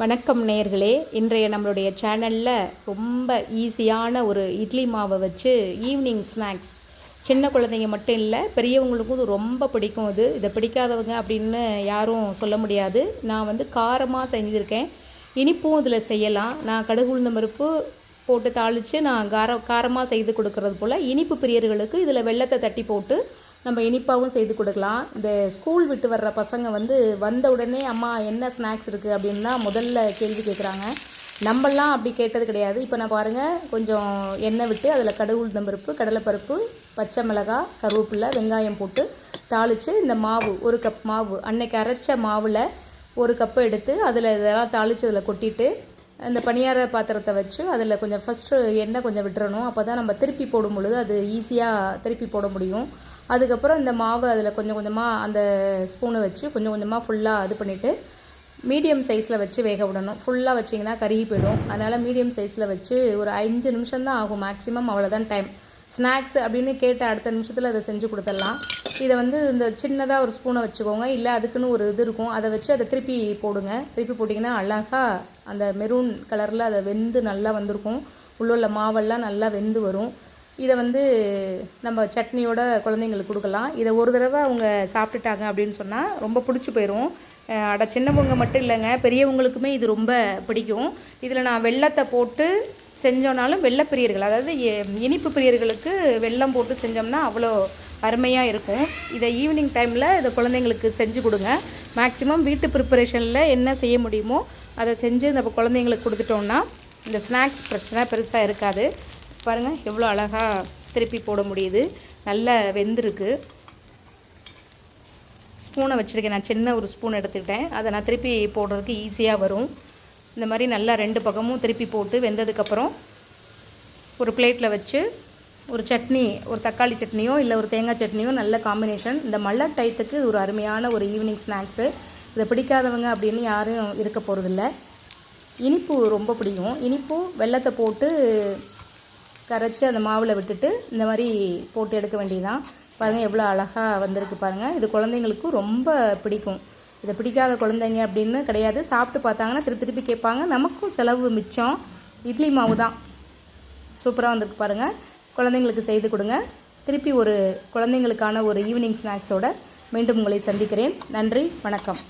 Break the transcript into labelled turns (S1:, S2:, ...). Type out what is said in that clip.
S1: வணக்கம் நேயர்களே. இன்றைய நம்மளுடைய சேனலில் ரொம்ப ஈஸியான ஒரு இட்லி மாவை வச்சு ஈவினிங் ஸ்நாக்ஸ் சின்ன குழந்தைங்க மட்டும் இல்லை பெரியவங்களுக்கும் இது ரொம்ப பிடிக்கும் இது. இதை பிடிக்காதவங்க அப்படின்னு யாரும் சொல்ல முடியாது. நான் வந்து காரமாக செஞ்சுருக்கேன். இனிப்பும் இதில் செய்யலாம். நான் கடுகு உளுந்த பருப்பு போட்டு தாளித்து நான் கார காரமாக செய்து கொடுக்கறது போல் இனிப்பு பிரியர்களுக்கு இதில் வெள்ளத்தை தட்டி போட்டு நம்ம இனிப்பாகவும் செய்து கொடுக்கலாம். இந்த ஸ்கூல் விட்டு வர்ற பசங்க வந்து வந்த உடனே அம்மா என்ன ஸ்நாக்ஸ் இருக்குது அப்படின்னு தான் முதல்ல கேள்வி கேட்குறாங்க நம்மளாம் அப்படி கேட்டது கிடையாது. இப்போ நான் பாருங்கள் கொஞ்சம் எண்ணெய் விட்டு அதில் கடுகு உளுந்தம் பருப்பு கடலைப்பருப்பு பச்சை மிளகாய் கருவேப்பிலை வெங்காயம் போட்டு தாளித்து இந்த மாவு ஒரு கப் மாவு அன்னைக்கு அரைச்ச மாவில் ஒரு கப்பை எடுத்து அதில் இதெல்லாம் தாளித்து அதில் கொட்டிட்டு அந்த பணியார பாத்திரத்தை வச்சு அதில் கொஞ்சம் ஃபஸ்ட்டு எண்ணெய் கொஞ்சம் விட்டுறணும். அப்போ தான் நம்ம திருப்பி போடும் பொழுது அது ஈஸியாக திருப்பி போட முடியும். அதுக்கப்புறம் இந்த மாவு அதில் கொஞ்சம் கொஞ்சமாக அந்த ஸ்பூனை வச்சு கொஞ்சம் கொஞ்சமாக ஃபுல்லாக இது பண்ணிவிட்டு மீடியம் சைஸில் வச்சு வேக விடணும். ஃபுல்லாக வச்சிங்கன்னா கருகி போயிடும். அதனால் மீடியம் சைஸில் வச்சு ஒரு அஞ்சு நிமிஷம் தான் ஆகும் மேக்ஸிமம் அவ்வளோதான் டைம் ஸ்நாக்ஸ் அப்படின்னு கேட்ட அடுத்த நிமிஷத்தில் அதை செஞ்சு கொடுத்துடலாம். இதை வந்து இந்த சின்னதாக ஒரு ஸ்பூனை வச்சுக்கோங்க. இல்லை அதுக்குன்னு ஒரு இது இருக்கும். அதை வச்சு அதை திருப்பி போடுங்க. திருப்பி போட்டிங்கன்னா அழகாக அந்த மெரூன் கலரில் அதை வெந்து நல்லா வந்திருக்கும். உள்ள மாவெல்லாம் நல்லா வெந்து வரும். இதை வந்து நம்ம சட்னியோட குழந்தைங்களுக்கு கொடுக்கலாம். இதை ஒரு தடவை அவங்க சாப்பிட்டுட்டாங்க அப்படின்னு சொன்னால் ரொம்ப பிடிச்சி போயிடும் அட சின்னவங்க மட்டும் இல்லைங்க. பெரியவங்களுக்குமே இது ரொம்ப பிடிக்கும். இதில் நான் வெள்ளத்தை போட்டு செஞ்சோனாலும் வெள்ளை பிரியர்கள் அதாவது எ- இனிப்பு பிரியர்களுக்கு வெள்ளம் போட்டு செஞ்சோம்னா அவ்வளோ அருமையாக இருக்கும். இதை ஈவினிங் டைமில் இதை குழந்தைங்களுக்கு செஞ்சு கொடுங்க. மேக்ஸிமம் வீட்டு ப்ரிப்பரேஷனில் என்ன செய்ய முடியுமோ அதை செஞ்சு நம்ம குழந்தைங்களுக்கு கொடுத்துட்டோம்னா இந்த ஸ்நாக்ஸ் பிரச்சனை பெருசாக இருக்காது. பாருங்கள் எவ்வளோ அழகாக திருப்பி போட முடியுது. நல்லா வெந்திருக்கு. ஸ்பூனை வச்சுருக்கேன். நான் சின்ன ஒரு ஸ்பூன் எடுத்துக்கிட்டேன். அதை நான் திருப்பி போடுறதுக்கு ஈஸியாக வரும். இந்த மாதிரி நல்லா ரெண்டு பக்கமும் திருப்பி போட்டு வெந்ததுக்கப்புறம் ஒரு பிளேட்டில் வச்சு ஒரு சட்னி ஒரு தக்காளி சட்னியோ இல்லை ஒரு தேங்காய் சட்னியோ நல்ல காம்பினேஷன் இந்த மழை டயத்துக்கு ஒரு அருமையான ஒரு ஈவினிங் ஸ்நாக்ஸு இதை பிடிக்காதவங்க அப்படின்னு யாரும் இருக்க போகிறதில்ல இனிப்பு ரொம்ப பிடிக்கும். இனிப்பு வெல்லத்தை போட்டு கரைச்சி அந்த மாவில் விட்டுட்டு இந்த மாதிரி போட்டு எடுக்க வேண்டியதான் பாருங்கள் எவ்வளோ அழகாக வந்திருக்கு பாருங்கள் இது குழந்தைங்களுக்கும் ரொம்ப பிடிக்கும். இதை பிடிக்காத குழந்தைங்க அப்படின்னு கிடையாது. சாப்பிட்டு பார்த்தாங்கன்னா திருப்பி திருப்பி கேட்பாங்க. நமக்கும் செலவு மிச்சம். இட்லி மாவு தான். சூப்பராக வந்திருக்கு பாருங்கள் குழந்தைங்களுக்கு செய்து கொடுங்க. திருப்பி ஒரு குழந்தைங்களுக்கான ஒரு ஈவினிங் ஸ்நாக்ஸோட மீண்டும் உங்களை சந்திக்கிறேன். நன்றி வணக்கம்.